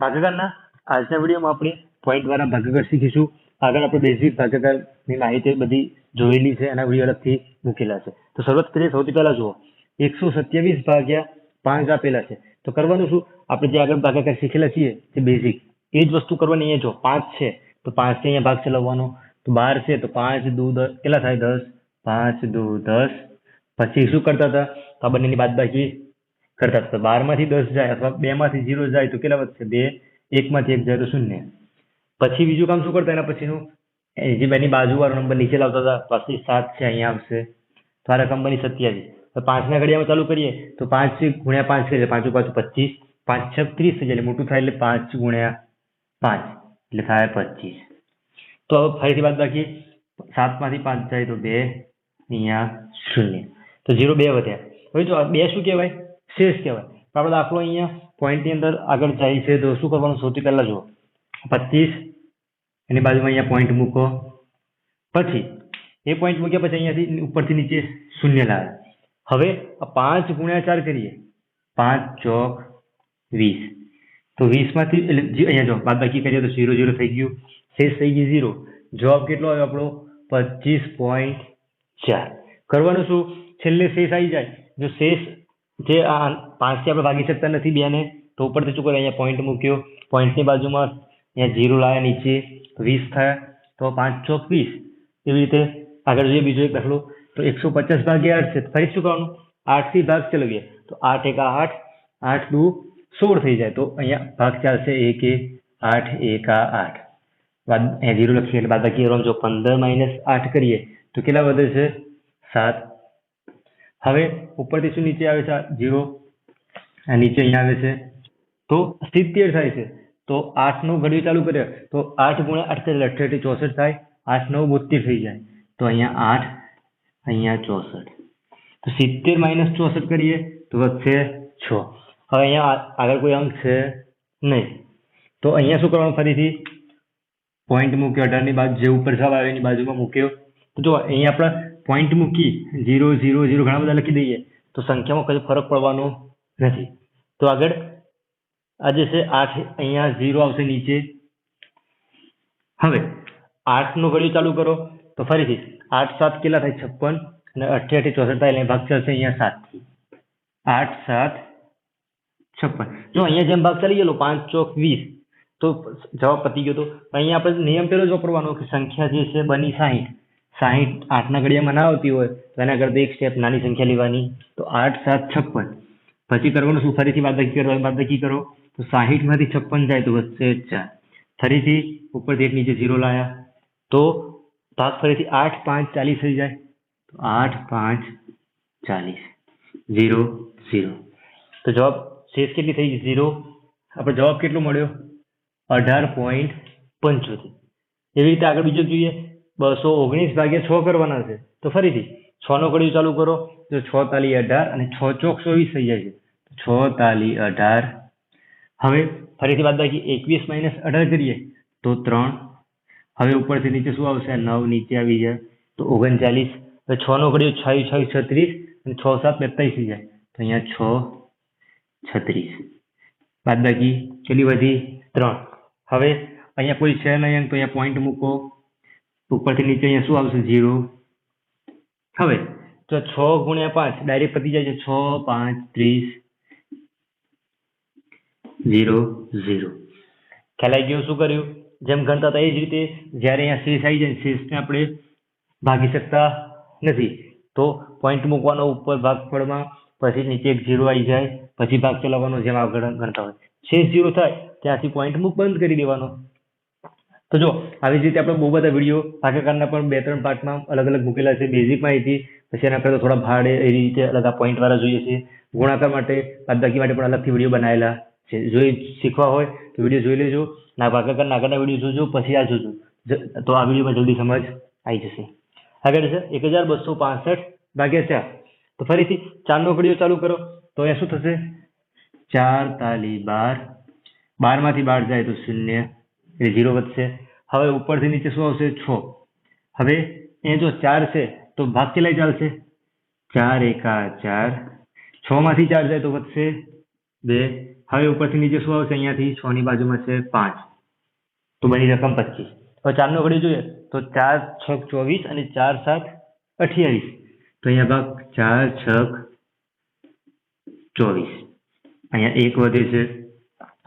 ભાગાકારના આજના વિડીયોમાં આપણે પોઈન્ટ દ્વારા ભાગાકાર શીખીશું. આગળ આપણે બેઝિક ભાગાકારની માહિતી બધી જોયેલી છે, એના વીડિયો અલગથી મૂકેલા છે. તો શરૂઆત કરીએ સૌથી પહેલા જુઓ. એકસો સત્યાવીસ ભાગ્યા પાંચ આપેલા છે. તો કરવાનું શું? આપણે જે આગળ ભાગાકાર શીખેલા છીએ, જે બેઝિક એ જ વસ્તુ કરવાની અહીંયા જો પાંચ છે, તો પાંચથી અહીંયા ભાગ ચલાવવાનો. તો બાર છે, તો પાંચ, દુ, દસ, કેટલા થાય? દસ. પાંચ, દુ, દસ. પછી શું કરતા હતા? તો આ બંનેની બાદબાકી કરતા હતા બારમાંથી દસ જાય અથવા બે માંથી ઝીરો જાય તો કેટલા વધશે? બે. એક માંથી એક જાય તો શૂન્ય. પછી બીજું કામ શું કરતા? એના પછીનું જે બેની બાજુવાળો નંબર નીચે લાવતા હતા, પાછી સાત છે, અહીંયા આવશે. તો આ રકમ બની સત્યાવીસ. તો પાંચના ઘડિયામાં ચાલુ કરીએ, તો પાંચ ગુણ્યા પાંચ કરીએ પાંચ પાછું પચીસ. પાંચ છ ત્રીસ થઈ જાય મોટું થાય એટલે પાંચ ગુણ્યા પાંચ, એટલે થાય પચીસ. તો હવે ફરીથી બાદ બાકી સાતમાંથી પાંચ જાય તો બે, અહીંયા શૂન્ય. તો ઝીરો બે વધ્યા. હવે જો બે શું કહેવાય? શેષ કહેવાય. તો આપણો દાખલો અહીંયા પોઈન્ટની અંદર આગળ જાય છે. તો શું કરવાનું? સૌથી પહેલા જુઓ. પચીસ. એની બાજુમાં અહીંયા પોઈન્ટ મૂકો. પછી, એ પોઈન્ટ મૂક્યા પછી અહીંયાથી ઉપરથી નીચે શૂન્ય લાવે. હવે પાંચ ગુણ્યા ચાર કરીએ. પાંચ ચોક વીસ. તો વીસમાંથી, એટલે અહીંયા જો બાદબાકી કરીએ તો ઝીરો ઝીરો થઈ ગયું. શેષ થઈ ગયું ઝીરો જવાબ કેટલો આવ્યો આપણો? પચીસ પોઈન્ટ ચાર. કરવાનું શું? છેલ્લે શેષ આવી જાય. જો શેષ જે આ પાંચથી આપણે ભાગી શકતા નથી બેને, તો ઉપરથી શું કરે અહીંયા પોઈન્ટ મૂક્યો. પોઈન્ટની બાજુમાં અહીંયા ઝીરો લાવ્યા નીચે, વીસ થયા. તો પાંચ ચોક વીસ એવી રીતે આગળ જોઈએ બીજો એક દાખલો. તો એકસો પચાસ ભાગ્યા આઠ છે. ફરી શું કરવાનું? આઠથી ભાગ ચલાવીએ તો આઠ એકા આઠ આઠ દુ સોળ થઈ જાય. તો અહીંયા ભાગ ચાલશે એક એક, આઠ, એકા આઠ. બાદ અહીંયા જીરો લખીએ એટલે બાદ બાકી જો પંદર માઇનસ આઠ કરીએ, તો કેટલા વધે છે? સાત હવે ઉપરથી શું નીચે આવે છે? ઝીરો આ નીચે અહીંયા આવે છે. તો સિત્તેર થાય છે. તો આઠ નવ ઘડિયો ચાલુ કરીએ. તો આઠ ગુણ્યા આઠ એટલે અઠ્યાસી, ચોસઠ થાય. આઠ નવ બોતેર થઈ જાય. તો અહીંયા આઠ, અહીંયા ચોસઠ. તો સિત્તેર માઇનસ ચોસઠ કરીએ તો વધશે છ. હવે અહીંયા આગળ કોઈ અંક છે નહીં. તો અહીંયા શું કરવાનું? ફરીથી પોઈન્ટ મૂક્યો. અઢારની બાજુ જે ઉપર જવાબ આવે એની બાજુમાં મૂક્યો. તો જો અહીંયા આપણે પોઈન્ટ મૂકી ઝીરો ઝીરો ઝીરો ઘણા બધા લખી દઈએ, તો સંખ્યામાં કઈ ફરક પડવાનો નથી. તો આગળ, આ જે છે, આઠ અહીંયા ઝીરો આવશે નીચે. હવે આઠ નો ઘડિયો ચાલુ કરો, તો ફરીથી, આઠ, સાત કેટલા થાય? છપ્પન. અને અઠ્યાસી ચોસઠ થાય, એટલે ભાગ ચાલશે અહીંયા સાત. થી આઠ, સાત, છપ્પન. જો અહીંયા જેમ ભાગ ચાલી ગયેલો, પાંચ, ચોક, વીસ, તો જવાબ પતી ગયો તો, અહીંયા આપણે નિયમ પહેલો જ વાપરવાનો કે સંખ્યા જે છે બની સાહીઠ. સાહીઠ આઠના ઘડિયામાં ના આવતી હોય તો એના કરતા એક સ્ટેપ નાની સંખ્યા લેવાની તો આઠ સાત છપ્પન પછી કરવાનું શું ફરીથી બાદબાકી કરવાની બાદબાકી કરો તો સાહીઠમાંથી છપ્પન જાય તો વધશે ચાર ફરીથી ઉપરથી એક નીચે ઝીરો લાયા તો ભાગ ફરીથી આઠ પાંચ ચાલીસ થઈ જાય તો આઠ પાંચ ચાલીસ ઝીરો ઝીરો તો જવાબ શેષ કેટલી થઈ ઝીરો આપણે જવાબ કેટલો મળ્યો અઢાર પોઈન્ટ પંચોતેર એવી રીતે આગળ બીજું જોઈએ? બસો ઓગણીસ ભાગ્યા છ કરવાના છે. તો ફરીથી, છ નો ઘડિયો ચાલુ કરો. તો છ તાલી અઢાર અને છ ચોક ચોવીસ થઈ જાય છે. છ તાલી અઢાર. હવે ફરીથી બાદ બાકી એકવીસ માઇનસ અઢાર કરીએ, તો ત્રણ. હવે ઉપરથી નીચે શું આવશે? નવ, નીચે આવી જાય. તો ઓગણચાલીસ. હવે છ નો ઘડિયો છ છ છત્રીસ અને છ સાત બેતાલીસ થઈ જાય. તો અહીંયા છ, છત્રીસ. બાદ બાકી, કેટલી વધી? ત્રણ. હવે અહીંયા કોઈ છે નહીં અંક તો અહીંયા પોઈન્ટ મૂકો. ઉપરથી નીચે અહીંયા શું આવશે? ઝીરો. હવે તો છ ગુણ્યા પાંચ ડાયરેક્ટ પતી જાય છે છ પાંચ ત્રીસ. Zero zero. ખ્યાલ આવી ગયો શું કર્યું? જેમ ગણતા હતા એ જ રીતે જ્યારે અહીંયા શેષ આવી જાય શેષને આપણે ભાગી શકતા નથી તો પોઈન્ટ મૂકવાનો ઉપર ભાગફળમાં પછી નીચે એક ઝીરો આવી જાય પછી ભાગ ચલાવવાનો જેમ આગળ ગણતા હોય. શેષ ઝીરો થાય ત્યાંથી પોઈન્ટ મૂક બંધ કરી દેવાનો. તો જો, આવી જ રીતે આપણે બહુ બધા વીડિયો ભાગાકારના પણ બે ત્રણ પાર્ટમાં અલગ અલગ મૂકેલા છે. બેઝિક માહિતી પછી એના કરતા થોડા ભાડે એ રીતે અલગ પોઈન્ટ વાળા જોઈએ છે. ગુણાકાર માટે, બાદબાકી માટે પણ અલગથી વીડિયો બનાવેલા છે. જો એ શીખવા હોય તો વીડિયો જોઈ લેજો. ના ભાગાકારના આગળના વીડિયો જોજો, પછી આ જોજો. તો આ વિડીયોમાં જલ્દી સમજ આવી જશે. આગળ છે એક હજાર બસો પાસઠ ભાગ્યા ચાર. તો ફરીથી ચારનો ઘડિયો ચાલુ કરો. તો અહીંયા શું થશે? ચાર તાલી બાર. બારમાંથી બાર જાય તો શૂન્ય. એટલે ઝીરો વધશે. હવે ઉપરથી નીચે શું આવશે? છ. હવે એ જો ચાર છે, તો ભાગ કેટલાય ચાલશે? ચાર, એકા ચાર. છ માંથી ચાર જાય તો વધશે બે. હવે ઉપરથી નીચે શું આવશે? અહીંયાથી છ ની બાજુમાં છે પાંચ. તો બની રકમ પચીસ. હવે ચારનો ઘડી જોઈએ. તો ચાર છક ચોવીસ અને ચાર, સાત, અઠ્યાવીસ. તો અહીંયા ભાગ ચાર છક ચોવીસ. અહીંયા એક વધે છે.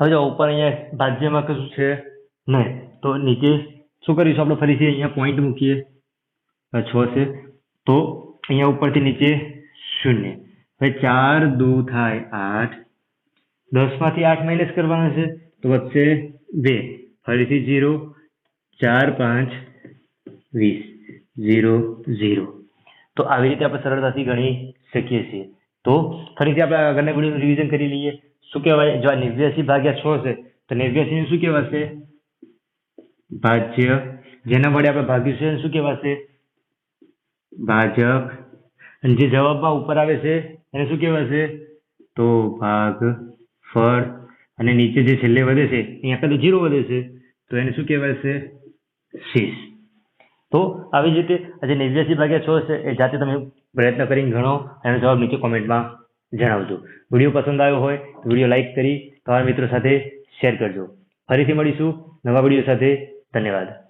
હવે જો ઉપર અહીંયા ભાજ્યમાં કશું છે? નહીં. તો નીચે શું કરીશું આપણે? ફરીથી અહીંયા પોઈન્ટ મૂકીએ. છ છે. તો અહીંયા ઉપરથી નીચે શૂન્ય. હવે ચાર, દો થાય આઠ. દસમાંથી આઠ માઇનસ કરવાના છે, તો વચ્ચે બે. ફરીથી જીરો ચાર, પાંચ, વીસ. ઝીરો ઝીરો તો આવી રીતે આપણે સરળતાથી ગણી શકીએ છીએ. તો ફરીથી આપણે આગળના વિડીયોનું રિવિઝન કરી લઈએ. શું કહેવાય? જો આ નેવ્યાસી ભાગ્યા છ છે, તો નેવ્યાસી શું કહેવાશે? ભાજ્ય. જેના વડે આપણે ભાગીશું એને શું કહેવાશે? ભાજક. અને જે જવાબમાં ઉપર આવે છે, એને શું કહેવાશે? તો ભાગ ફળ. અને નીચે જે છેલ્લે વધે છે, અહીંયા કદાચ જીરો વધે છે, તો એને શું કહેવાશે? શેષ તો આવી જ રીતે આ જે નેવ્યાસી ભાગ્યા છ છે, એ જાતે તમે પ્રયત્ન કરીને ગણો એનો જવાબ નીચે કોમેન્ટમાં જણાવજો. વીડિયો પસંદ આવ્યો હોય તો વીડિયો લાઇક કરી તમારા મિત્રો સાથે શેર કરજો. ફરીથી મળીશું નવા વીડિયો સાથે. ધન્યવાદ